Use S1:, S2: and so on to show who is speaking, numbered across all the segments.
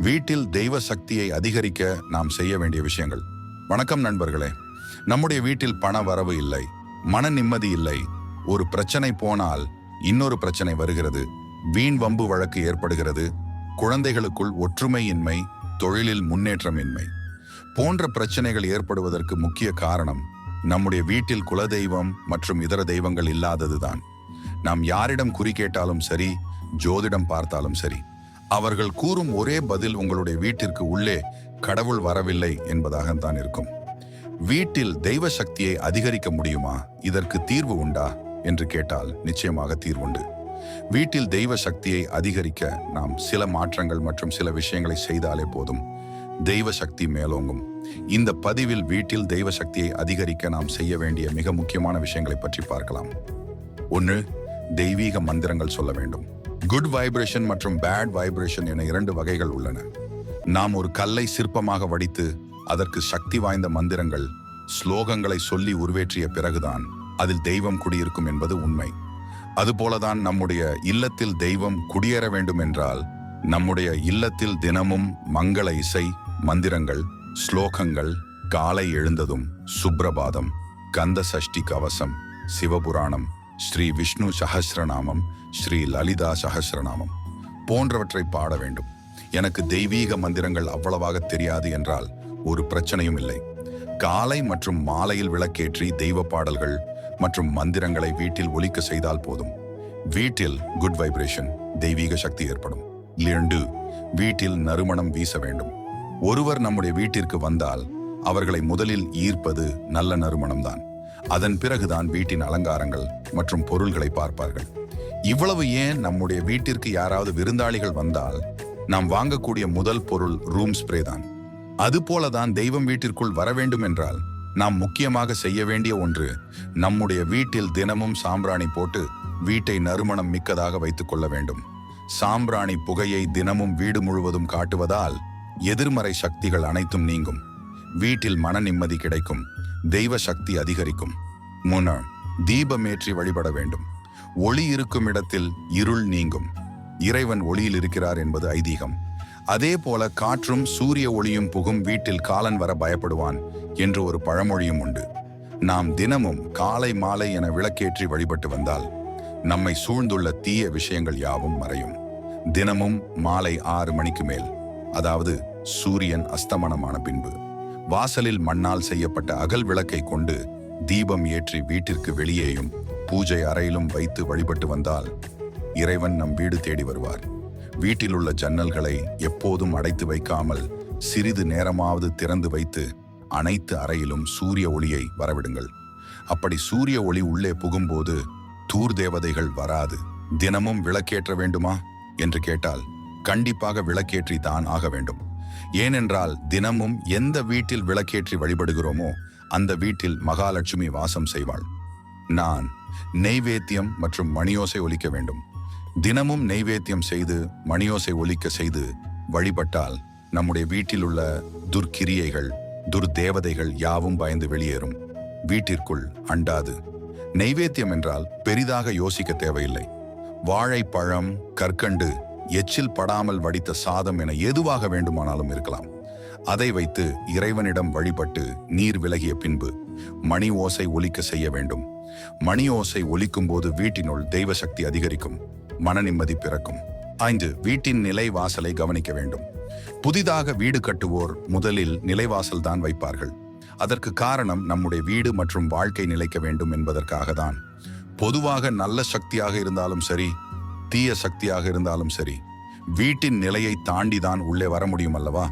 S1: வீட்டில் தெய்வ சக்தியை அதிகரிக்க நாம் செய்ய வேண்டிய விஷயங்கள். வணக்கம் நண்பர்களே. நம்முடைய வீட்டில் பண வரவு இல்லை மன நிம்மதி இல்லை. ஒரு பிரச்சனை போனால் இன்னொரு பிரச்சனை வருகிறது. வீண் வம்பு வழக்கு ஏற்படுகிறது. குழந்தைகளுக்குள் ஒற்றுமையின்மை தொழிலில் முன்னேற்றமின்மை. போன்ற பிரச்சனைகள் ஏற்படுவதற்கு முக்கிய காரணம் நம்முடைய வீட்டில் குலதெய்வம் மற்றும் இதர தெய்வங்கள் இல்லாததுதான். நாம் யாரிடம் குறி கேட்டாலும் சரி ஜோதிடம் பார்த்தாலும் சரி அவர்கள் கூறும் ஒரே பதில் உங்களுடைய வீட்டிற்கு உள்ளே கடவுள் வரவில்லை என்பதாகத்தான் இருக்கும். வீட்டில் தெய்வ சக்தியை அதிகரிக்க முடியுமா? இதற்கு தீர்வு உண்டா? என்று கேட்டால் நிச்சயமாக தீர்வுண்டு. வீட்டில் தெய்வ சக்தியை அதிகரிக்க நாம் சில மாற்றங்கள் மற்றும் சில விஷயங்களை செய்தாலே போதும். தெய்வ சக்தி மேலோங்கும். இந்த பதிவில் வீட்டில் தெய்வ சக்தியை அதிகரிக்க நாம் செய்ய வேண்டிய மிக முக்கியமான விஷயங்களை பற்றி பார்க்கலாம். ஒன்று தெய்வீக மந்திரங்கள் சொல்ல வேண்டும். குட் வைப்ரேஷன் மற்றும் பேட் வைப்ரேஷன் என இரண்டு வகைகள் உள்ளன. நாம் ஒரு கல்லை சிற்பமாக வடித்து அதற்கு சக்தி வாய்ந்த மந்திரங்கள் ஸ்லோகங்களை சொல்லி உருவேற்றிய பிறகுதான் அதில் தெய்வம் குடியிருக்கும் என்பது உண்மை. அதுபோலதான் நம்முடைய இல்லத்தில் தெய்வம் குடியேற வேண்டும் என்றால் நம்முடைய இல்லத்தில் தினமும் மங்கள இசை மந்திரங்கள் ஸ்லோகங்கள் காலை எழுந்ததும் சுப்ரபாதம் கந்த சஷ்டி கவசம் சிவபுராணம் ஸ்ரீ விஷ்ணு சஹஸ்ரநாமம் ஸ்ரீ லலிதா சஹஸ்ரநாமம் போன்றவற்றை பாட வேண்டும். எனக்கு தெய்வீக மந்திரங்கள் அவ்வளவாக தெரியாது என்றால் ஒரு பிரச்சனையும் இல்லை. காலை மற்றும் மாலையில் விளக்கேற்றி தெய்வ பாடல்கள் மற்றும் மந்திரங்களை வீட்டில் ஒலிக்க செய்தால் போதும். வீட்டில் குட் வைப்ரேஷன் தெய்வீக சக்தி ஏற்படும். இரண்டு வீட்டில் நறுமணம் வீச வேண்டும். ஒருவர் நம்முடைய வீட்டிற்கு வந்தால் அவர்களை முதலில் ஈர்ப்பது நல்ல நறுமணம்தான். அதன் பிறகுதான் வீட்டின் அலங்காரங்கள் மற்றும் பொருள்களை பார்ப்பார்கள். இவ்வளவு ஏன் நம்முடைய வீட்டிற்கு யாராவது விருந்தாளிகள் வந்தால் நாம் வாங்கக்கூடிய முதல் பொருள் ரூம் ஸ்ப்ரே தான். அதுபோலதான் தெய்வம் வீட்டிற்குள் வர வேண்டும் என்றால் நாம் முக்கியமாக செய்ய வேண்டிய ஒன்று நம்முடைய வீட்டில் தினமும் சாம்பிராணி போட்டு வீட்டை நறுமணம் மிக்கதாக வைத்துக் கொள்ள வேண்டும். சாம்பிராணி புகையை தினமும் வீடு முழுவதும் காட்டுவதால் எதிர்மறை சக்திகள் அனைத்தும் நீங்கும். வீட்டில் மன நிம்மதி கிடைக்கும் தெய்வ சக்தி அதிகரிக்கும். மூணு தீபமேற்றி வழிபட வேண்டும். ஒளி இருக்கும் இடத்தில் இருள் நீங்கும். இறைவன் ஒளியில் இருக்கிறார் என்பது ஐதீகம். அதே போல காற்றும் சூரிய ஒளியும் புகும் வீட்டில் காலன் வர பயப்படுவான் என்று ஒரு பழமொழியும் உண்டு. நாம் தினமும் காலை மாலை என விளக்கேற்றி வழிபட்டு வந்தால் நம்மை சூழ்ந்துள்ள தீய விஷயங்கள் யாவும் மறையும். தினமும் மாலை ஆறு மணிக்கு மேல் அதாவது சூரியன் அஸ்தமனமான பின்பு வாசலில் மண்ணால் செய்யப்பட்ட அகல் விளக்கை கொண்டு தீபம் ஏற்றி வீட்டிற்கு வெளியேயும் பூஜை அறையிலும் வைத்து வழிபட்டு வந்தால் இறைவன் நம் வீடு தேடி வருவார். வீட்டில் உள்ள ஜன்னல்களை எப்போதும் அடைத்து வைக்காமல் சிறிது நேரமாவது திறந்து வைத்து அனைத்து அறையிலும் சூரிய ஒளியை வரவிடுங்கள். அப்படி சூரிய ஒளி உள்ளே புகும்போது தூர் தேவதைகள் வராது. தினமும் விளக்கேற்ற வேண்டுமா? என்று கேட்டால் கண்டிப்பாக விளக்கேற்றி தான் ஆக வேண்டும். ஏனென்றால் தினமும் எந்த வீட்டில் விளக்கேற்றி வழிபடுகிறோமோ அந்த வீட்டில் மகாலட்சுமி வாசம் செய்வாள். நான் நெய்வேத்தியம் மற்றும் மணியோசை ஒலிக்க வேண்டும். தினமும் நெய்வேத்தியம் செய்து மணியோசை ஒலிக்க செய்து வழிபட்டால் நம்முடைய வீட்டில் உள்ள துர்க்கிரியைகள் துர்தேவதைகள் யாவும் பயந்து வெளியேறும். வீட்டிற்குள் அண்டாது. நெய்வேத்தியம் என்றால் பெரிதாக யோசிக்க தேவையில்லை. வாழைப்பழம் கற்கண்டு எச்சில் படாமல் வடித்த சாதம் என எதுவாக வேண்டுமானாலும் இருக்கலாம். அதை வைத்து இறைவனிடம் வழிபட்டு நீர் விலகிய பின்பு மணி ஓசை ஒலிக்க செய்ய வேண்டும். மணி ஓசை ஒலிக்கும் போது வீட்டினுள் தெய்வ சக்தி அதிகரிக்கும். மன நிம்மதி பிறக்கும். ஐந்து வீட்டின் நிலை வாசலை கவனிக்க வேண்டும். புதிதாக வீடு கட்டுவோர் முதலில் நிலைவாசல் தான் வைப்பார்கள். அதற்கு காரணம் நம்முடைய வீடு மற்றும் வாழ்க்கை நிலைக்க வேண்டும் என்பதற்காக தான். பொதுவாக நல்ல சக்தியாக இருந்தாலும் சரி தீய சக்தியாக இருந்தாலும் சரி வீட்டின் நிலையை தாண்டி தான் உள்ளே வர முடியும் அல்லவா?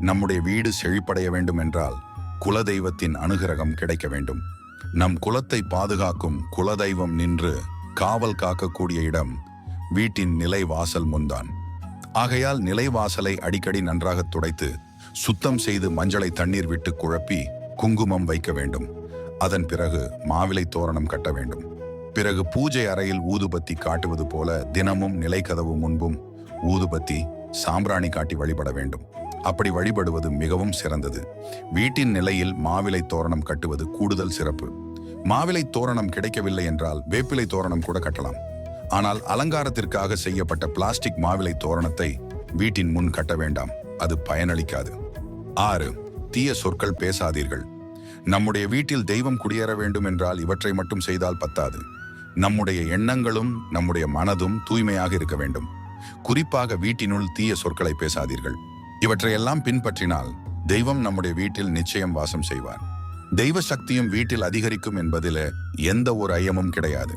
S1: நம்முடைய வீடு செழிப்படைய வேண்டும் என்றால் குலதெய்வத்தின் அனுகிரகம் கிடைக்க வேண்டும். நம் குலத்தை பாதுகாக்கும் குலதெய்வம் நின்று காவல் காக்கக்கூடிய இடம் வீட்டின் நிலை வாசல் முன்தான். ஆகையால் நிலைவாசலை அடிக்கடி நன்றாக துடைத்து சுத்தம் செய்து மஞ்சளை தண்ணீர் விட்டு குழப்பி குங்குமம் வைக்க வேண்டும். அதன் பிறகு மாவிலை தோரணம் கட்ட வேண்டும். பிறகு பூஜை அறையில் ஊதுபத்தி காட்டுவது போல தினமும் நிலைக்கதவு முன்பும் ஊதுபத்தி சாம்பிராணி காட்டி வழிபட வேண்டும். அப்படி வழிபடுவது மிகவும் சிறந்தது. வீட்டின் நிலையில் மாவிலை தோரணம் கட்டுவது கூடுதல் சிறப்பு. மாவிலை தோரணம் கிடைக்கவில்லை என்றால் வேப்பிலை தோரணம் கூட கட்டலாம். ஆனால் அலங்காரத்திற்காக செய்யப்பட்ட பிளாஸ்டிக் மாவிலை தோரணத்தை வீட்டின் முன் கட்ட வேண்டாம். அது பயனளிக்காது. ஆறு தீய சொற்கள் பேசாதீர்கள். நம்முடைய வீட்டில் தெய்வம் குடியேற வேண்டும் என்றால் இவற்றை மட்டும் செய்தால் பத்தாது. நம்முடைய எண்ணங்களும் நம்முடைய மனதும் தூய்மையாக இருக்க வேண்டும். குறிப்பாக வீட்டினுள் தீய சொற்களை பேசாதீர்கள். இவற்றையெல்லாம் பின்பற்றினால் தெய்வம் நம்முடைய வீட்டில் நிச்சயம் வாசம் செய்வார். தெய்வ சக்தியும் வீட்டில் அதிகரிக்கும் என்பதில் எந்த ஒரு ஐயமும் கிடையாது.